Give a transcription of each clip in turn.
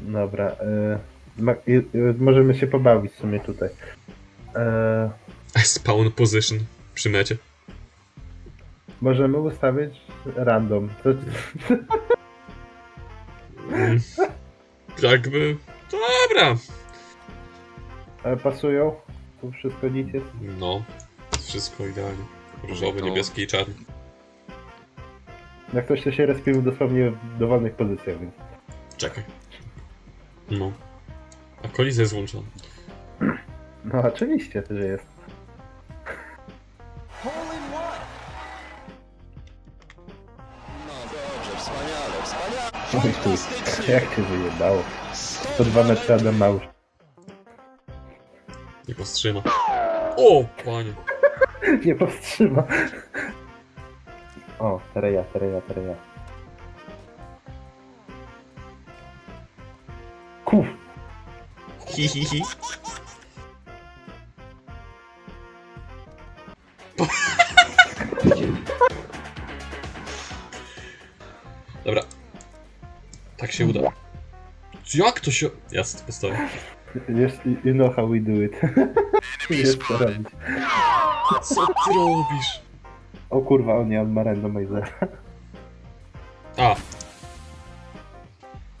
Dobra. E, możemy się pobawić w sumie tutaj. E, Spawn position przy mecie. możemy ustawić random. To, Mm. Jakby... Dobra. e, pasują? Tu wszystko nic jest? No. Wszystko idealnie. Różowy, No. niebieski i czarny. Jak ktoś to się respił dosłownie w dowolnych pozycjach, więc. Czekaj. No. A kolizja jest włączona. No oczywiście, że jest. No dobrze, wspaniale, wspaniale. Oj, chuj, Jak cię wyjebało? 102 metry Adam Małż. Nie powstrzyma. O, panie. Nie powstrzyma. O, tereja, tereja, tereja. Kuf! Hi, hi, hi. Dobra. Tak się uda. Jak to się... Jasne, postawię. Jest, you know how we do it. Jest co robić. Co ty robisz? O kurwa, on nie, on ma randomizer. A,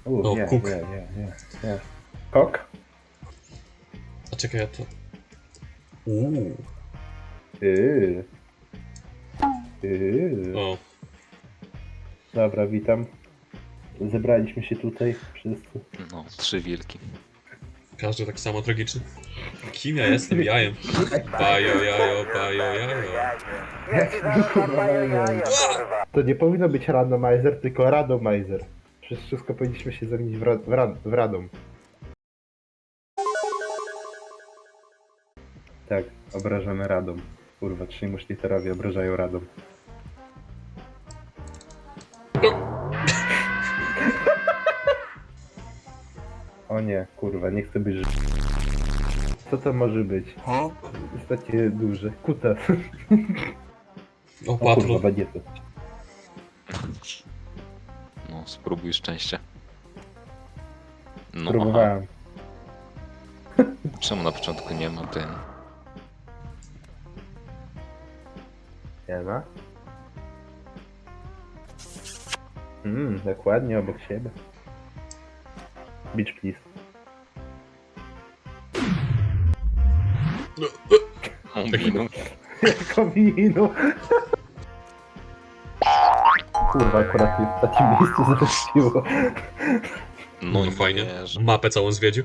U, O, nie, kuk. nie, nie, nie, nie. Kok? A czekaj, ja to... Uuu. Yy. Yy. O, Dobra, witam. Zebraliśmy się tutaj wszyscy. No, trzy wilki. każdy tak samo tragiczny. Kim ja jestem? Jajem. Bajo, jajo, bajo, jajo. To nie powinno być randomizer, tylko radomizer. Przez wszystko powinniśmy się zamienić w, ra w, ra w radom. Tak, obrażamy radom. Kurwa, trzej muszkieterowie obrażają radom. O nie, kurwa, nie chcę być ży- Co to może być? Jest takie duże. Kutas. O, O kurwa, patrol. bagiety. No, spróbuj szczęścia. No, aha. Próbowałem. Czemu na początku nie ma ten? Nie ma? Mmm, dokładnie obok siebie. Beach please. O, minut. Kominu! Kurwa, akurat mnie w takim miejscu zrespiło. No, No nie fajnie. Mapę całą zwiedził.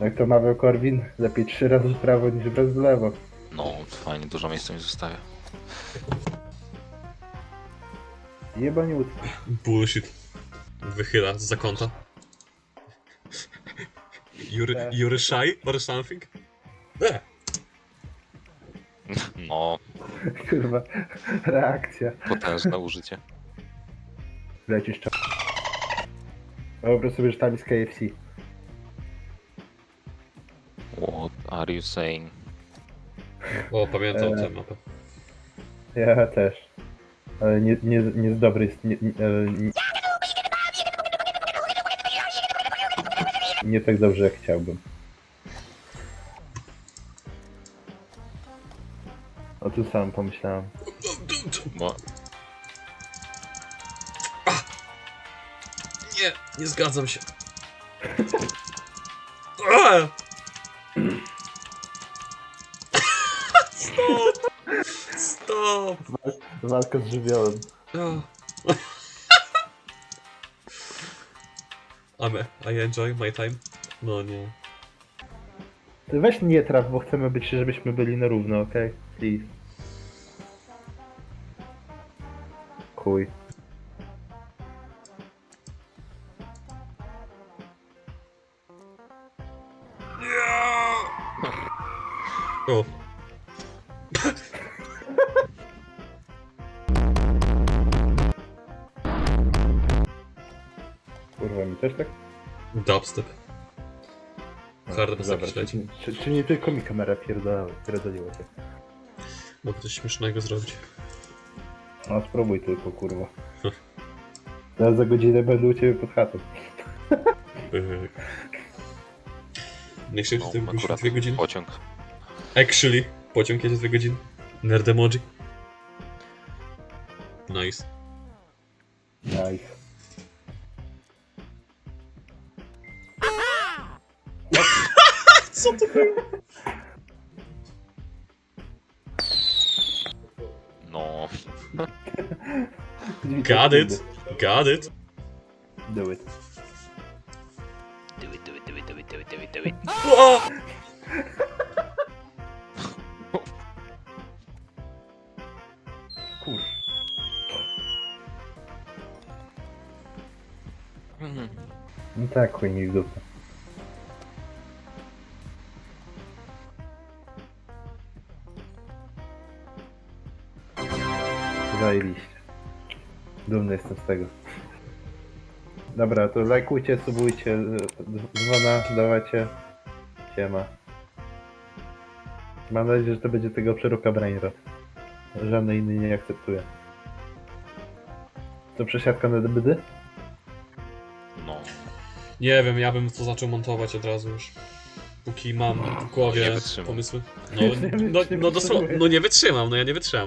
Jak to mawiał Korwin, lepiej trzy razy w prawo niż raz w lewo. No, fajnie, dużo miejsca mi zostawia. Jebaniut. Bullshit. Wychyla z kąta. You're, you're shy or something? E, No, Kurwa, reakcja. potężne użycie. Lecisz czas. Wyobraź sobie, że tam jest KFC. Are you saying? O, pamiętam tę mapę. Ja też. Ale nie, nie, nie z dobrej... Nie, nie, e, nie, nie tak dobrze jak chciałbym. O tu sam pomyślałem. Bo Nie, nie zgadzam się. A! Stop! Walka z żywiołem. A. I'm, I enjoy my time. No nie. Ty weź nie traf, bo chcemy być, żebyśmy byli na równo, okej? Please. Chuj. O. Mi też tak? Dubstep. harda bez Dobra, jakiejś leci. czy, czy, czy nie tylko mi kamera pierdoliła się? Mogę coś śmiesznego zrobić. No spróbuj tylko, kurwa. Teraz za godzinę będę u ciebie pod chatą. Nie chcę, No, były akurat dwie godziny. pociąg. Actually, pociąg jedzie dwie godziny. Nerd emoji. Nice. Nice. Co to było? No, Got it. Got it. Do it. do it, do it, do it, do it, do it, do it, do it. O! Kur... No tak, chuj mi w dupę. Zajebiście. Dumny jestem z tego. Dobra, to lajkujcie, subujcie, dzwona, dawajcie. Siema. Mam nadzieję, że to będzie tego przeróbka Brainrot. Żadny inny nie akceptuje. To przesiadka na DBD? No, Nie wiem, ja bym to zaczął montować od razu już. Póki mam w głowie pomysły. No, Nie no, no, wytrzymam. dosłownie, no nie wytrzymam, no ja nie wytrzymam.